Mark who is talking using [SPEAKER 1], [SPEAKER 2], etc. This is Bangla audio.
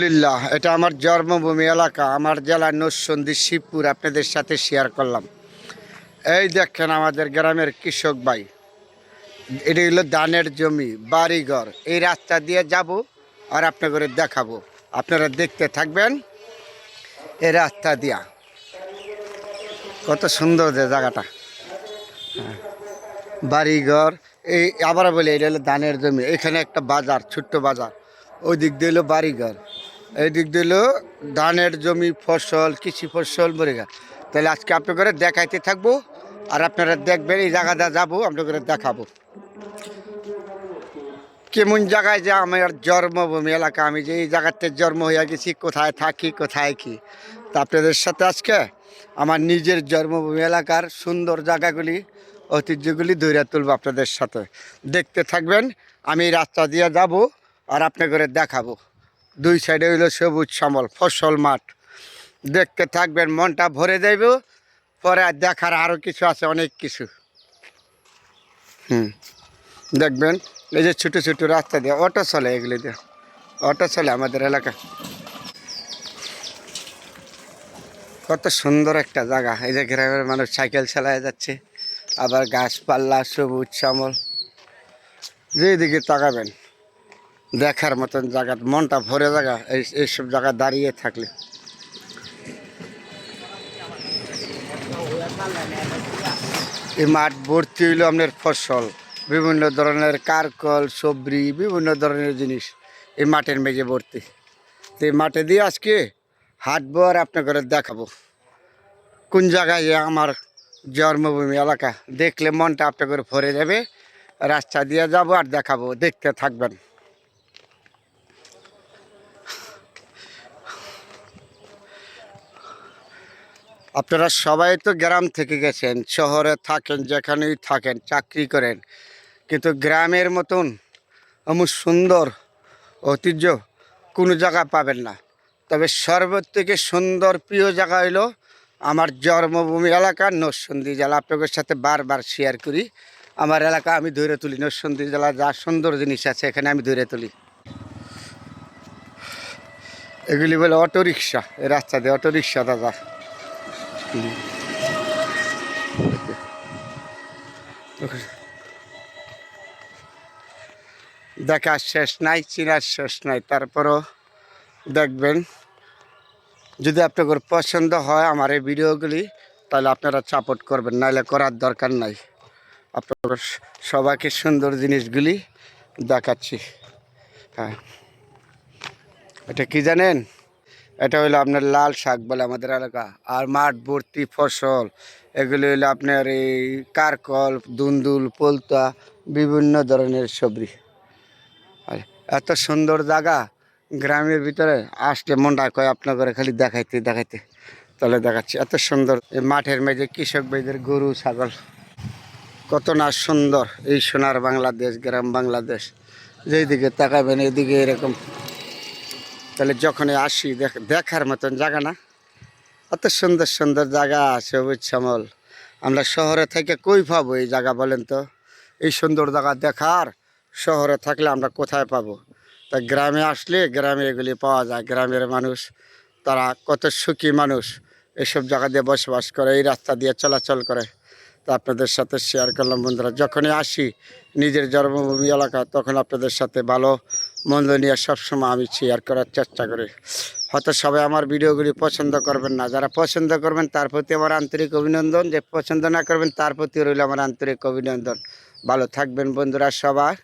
[SPEAKER 1] আলহামদুলিল্লাহ, এটা আমার জন্মভূমি এলাকা, আমার জেলা নরসন্দী শিবপুর, আপনাদের সাথে শেয়ার করলাম। এই দেখেন আমাদের গ্রামের কৃষক ভাই, এটা হলো ধানের জমি, বাড়িঘর, এই রাস্তা দিয়ে যাব আর আপনাদের দেখাবো। আপনারা দেখতে থাকবেন এই রাস্তা দিয়া। কত সুন্দর যে জায়গাটা। হ্যাঁ। বাড়িঘর, এই আবার বলি, এটা হলো ধানের জমি, এখানে একটা বাজার, ছোট্ট বাজার, ওই দিক দিয়ে হলো বাড়িঘর। এই দিক দিয়ে হলো ধানের জমি, ফসল, কৃষি ফসল মরেগা তাহলে আজকে আপনাদের দেখাইতে থাকব, আর আপনারা দেখবেন এই জায়গাটা যাব আপনাদের দেখাবো। কেমন জায়গায় যে আমার জন্মভূমি এলাকা, আমি যে এই জায়গাতে জন্ম হয়ে গেছি, কোথায় থাকি, কোথায় কি? তা আপনাদের সাথে আজকে আমার নিজের জন্মভূমি এলাকার সুন্দর জায়গাগুলি, ঐতিহ্যগুলি ধরে তুলবো আপনাদের সাথে। দেখতে থাকবেন, আমি রাস্তা দিয়ে যাব, আর আপনাদের দেখাবো। দুই সাইডে হইল সবুজ শ্যামল, ফসল মাঠ। দেখতে থাকবেন, মনটা ভরে যাইব। পরে আর দেখার আরও কিছু আছে, অনেক কিছু। হুম। দেখবেন, এই যে ছোটো ছোটো রাস্তা দিয়ে অটো চলে এগুলি দিয়ে। অটো চলে আমাদের এলাকা। কত সুন্দর একটা জায়গা। এই যে গ্রামের মানুষ সাইকেল চালায় যাচ্ছে। আবার গাছপাল্লা সবুজ শ্যামল। যেদিকে তাকাবেন। দেখার মতন জায়গা, মনটা ভরে জায়গা, এই, এইসব জায়গা দাঁড়িয়ে থাকলে। এই মাঠ ভর্তি হইল আপনার ফসল, বিভিন্ন ধরনের কারকল সবরি বিভিন্ন ধরনের জিনিস এই মাঠের মেঝে ভর্তি। তো এই মাঠে দিয়ে আজকে হাঁটবো আর আপনাকে দেখাবো। কোন জায়গায় আমার জন্মভূমি এলাকা, দেখলে মনটা আপনাকে ভরে যাবে। রাস্তা দিয়ে যাব আর দেখাবো, দেখতে থাকবেন। আপনারা সবাই তো গ্রাম থেকে গেছেন, শহরে থাকেন, যেখানেই থাকেন, চাকরি করেন। কিন্তু গ্রামের মতন এমন সুন্দর ঐতিহ্য কোনো জায়গা পাবেন না। তবে সর্ব থেকে সুন্দর, প্রিয় জায়গা হইল আমার জন্মভূমি এলাকা নরসন্দী জেলা। আপনাদের সাথে বারবার শেয়ার করি, আমার এলাকা আমি ধরে তুলি। নরসন্দী জেলা যা সুন্দর জিনিস আছে, এখানে আমি ধরে তুলি। এগুলি বলে অটো রিক্সা এই রাস্তা দিয়ে অটো রিক্সা দাদা। দেখার শেষ নাই, চিনার শেষ নাই। তারপরও দেখবেন, যদি আপনাদের পছন্দ হয় আমার এই ভিডিওগুলি, তাহলে আপনারা সাপোর্ট করবেন, নাহলে করার দরকার নাই। আপনার সবাইকে সুন্দর জিনিসগুলি দেখাচ্ছি। হ্যাঁ। এটা কি জানেন? এটা হলো আপনার লাল শাক বলে আমাদের এলাকা। আর মাঠ, ভর্তি ফসল, এগুলি হলো আপনার এই কারকল, দুন্দুল, পোলতা, বিভিন্ন ধরনের সবজি। আর এত সুন্দর জায়গা গ্রামের ভিতরে, আসলে মনটা কয় আপনার খালি দেখাইতে দেখাইতে। তাহলে দেখাচ্ছি, এত সুন্দর এই মাঠের মেঝে কৃষক ভাইদের গরু, ছাগল। কত না সুন্দর এই সোনার বাংলাদেশ, গ্রাম বাংলাদেশ। যেই দিকে তাকাবেন, এদিকে এরকম তাহলে যখনই আসি, দেখ- দেখার মতন জায়গা না? এত সুন্দর সুন্দর জায়গা সবুজ শ্যামল আমরা শহরে থেকে কই পাবো এই জায়গা বলেন তো? এই সুন্দর জায়গা দেখার শহরে থাকলে আমরা কোথায় পাবো? তা গ্রামে আসলে গ্রামে এগুলি পাওয়া যায়। গ্রামের মানুষ, তারা কত সুখী মানুষ। এসব জায়গা দিয়ে বসবাস করে, এই রাস্তা দিয়ে চলাচল করে। তা আপনাদের সাথে শেয়ার করলাম বন্ধুরা। যখনই আসি নিজের জন্মভূমি এলাকা, তখন আপনাদের সাথে ভালো মন্দ নিয়ে সবসময় আমি শেয়ার করার চেষ্টা করি। হয়তো সবাই আমার ভিডিওগুলি পছন্দ করবেন না। যারা পছন্দ করবেন, তার প্রতি আমার আন্তরিক অভিনন্দন। যে পছন্দ না করবেন, তার প্রতি রইল আমার আন্তরিক অভিনন্দন। ভালো থাকবেন বন্ধুরা সবাই।